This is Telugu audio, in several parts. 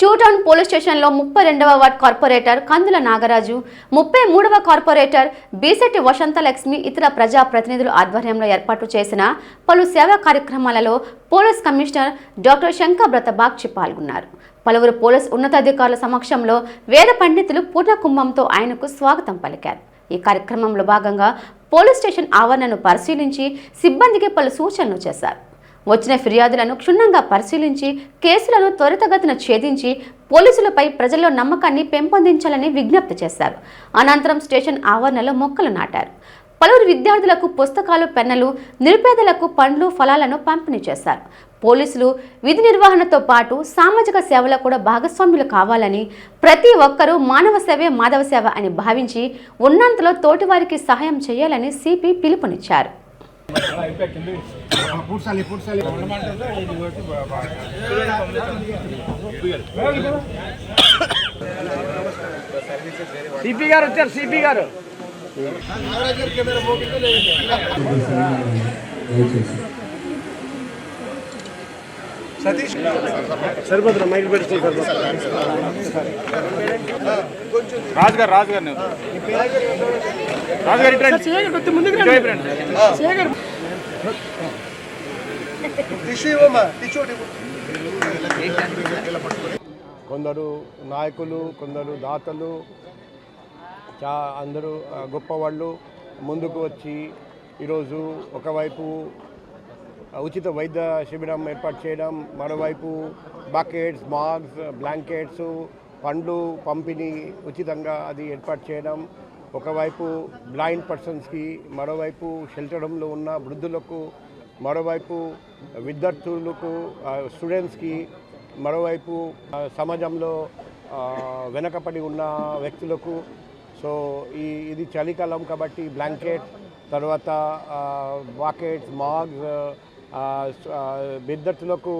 టౌన్ పోలీస్ స్టేషన్లో ముప్పై రెండవ వార్డ్ కార్పొరేటర్ కందుల నాగరాజు ముప్పై మూడవ కార్పొరేటర్ బీసెట్టి వసంతలక్ష్మి ఇతర ప్రజా ప్రతినిధుల ఆధ్వర్యంలో ఏర్పాటు చేసిన పలు సేవా కార్యక్రమాలలో పోలీస్ కమిషనర్ డాక్టర్ శంకర్ బ్రతబాక్షి పాల్గొన్నారు. పలువురు పోలీస్ ఉన్నతాధికారుల సమక్షంలో వేద పండితులు పూర్ణకుంభంతో ఆయనకు స్వాగతం పలికారు. ఈ కార్యక్రమంలో భాగంగా పోలీస్ స్టేషన్ ఆవరణను పరిశీలించి సిబ్బందికి పలు సూచనలు చేశారు. వచ్చిన ఫిర్యాదులను క్షుణ్ణంగా పరిశీలించి కేసులను త్వరితగతిన ఛేదించి పోలీసులపై ప్రజల్లో నమ్మకాన్ని పెంపొందించాలని విజ్ఞప్తి చేశారు. అనంతరం స్టేషన్ ఆవరణలో మొక్కలు నాటారు. పలువురు విద్యార్థులకు పుస్తకాలు పెన్నులు నిరుపేదలకు పండ్లు ఫలాలను పంపిణీ చేశారు. పోలీసులు విధి నిర్వహణతో పాటు సామాజిక సేవలో కూడా భాగస్వాములు కావాలని ప్రతి ఒక్కరూ మానవ సేవే మాధవ సేవ అని భావించి ఉన్నంతలో తోటివారికి సహాయం చేయాలని సిపి పిలుపునిచ్చారు. పూడ్చాలి పూడ్చాలి సిపి గారు వచ్చారు సిపి గారు. సతీష్. సరిపోతున్నా మైక్ పెట్టుకుంటారు రాజు గారు కొందరు నాయకులు కొందరు దాతలు చా అందరూ గొప్పవాళ్ళు ముందుకు వచ్చి ఈరోజు ఒకవైపు ఉచిత వైద్య శిబిరం ఏర్పాటు చేయడం మరోవైపు బకెట్స్ మాగ్స్ బ్లాంకెట్స్ పండ్లు పంపిణీ ఉచితంగా అది ఏర్పాటు చేయడం ఒకవైపు బ్లైండ్ పర్సన్స్కి మరోవైపు షెల్టర్ హోమ్లో ఉన్న వృద్ధులకు మరోవైపు విద్యార్థులకు స్టూడెంట్స్కి మరోవైపు సమాజంలో ఆ, వెనకపడి ఉన్న వ్యక్తులకు. సో ఈ ఇది చలికాలం కాబట్టి బ్లాంకెట్ తర్వాత వాకెట్స్ మాగ్స్ విద్యార్థులకు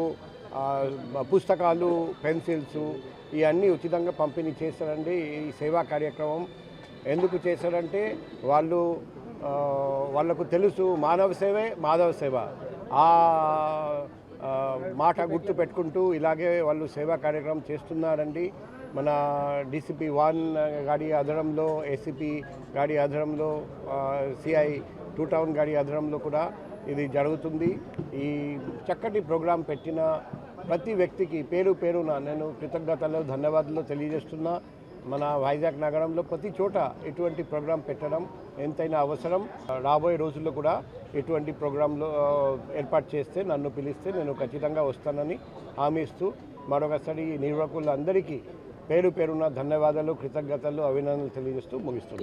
పుస్తకాలు పెన్సిల్స్ ఇవన్నీ ఉచితంగా పంపిణీ చేస్తారండి ఈ సేవా కార్యక్రమం. ఎందుకు చేశారంటే వాళ్ళు వాళ్ళకు వాళ్ళకు తెలుసు మానవ సేవే మాధవ సేవ. ఆ ఆ, మాట గుర్తు పెట్టుకుంటూ ఇలాగే వాళ్ళు సేవా కార్యక్రమం చేస్తున్నారండి. మన డీసీపీ వన్ గాడి ఆధారంలో ఏసీపీ గాడి ఆధారంలో సిఐ టూ టౌన్ గాడి ఆధారంలో కూడా ఇది జరుగుతుంది. ఈ చక్కటి ప్రోగ్రాం పెట్టిన ప్రతి వ్యక్తికి పేరు పేరున నేను కృతజ్ఞతలు ధన్యవాదాలు తెలియజేస్తున్నా. మన వైజాగ్ నగరంలో ప్రతి చోట ఇటువంటి ప్రోగ్రాం పెట్టడం ఎంతైనా అవసరం. రాబోయే రోజుల్లో కూడా ఇటువంటి ప్రోగ్రాంలో ఏర్పాటు చేస్తే నన్ను పిలిస్తే నేను ఖచ్చితంగా వస్తానని హామీ ఇస్తూ మరొకసారి నిర్వాహకులందరికీ పేరు పేరున ధన్యవాదాలు కృతజ్ఞతలు అభినందనలు తెలియజేస్తూ ముగిస్తున్నాను.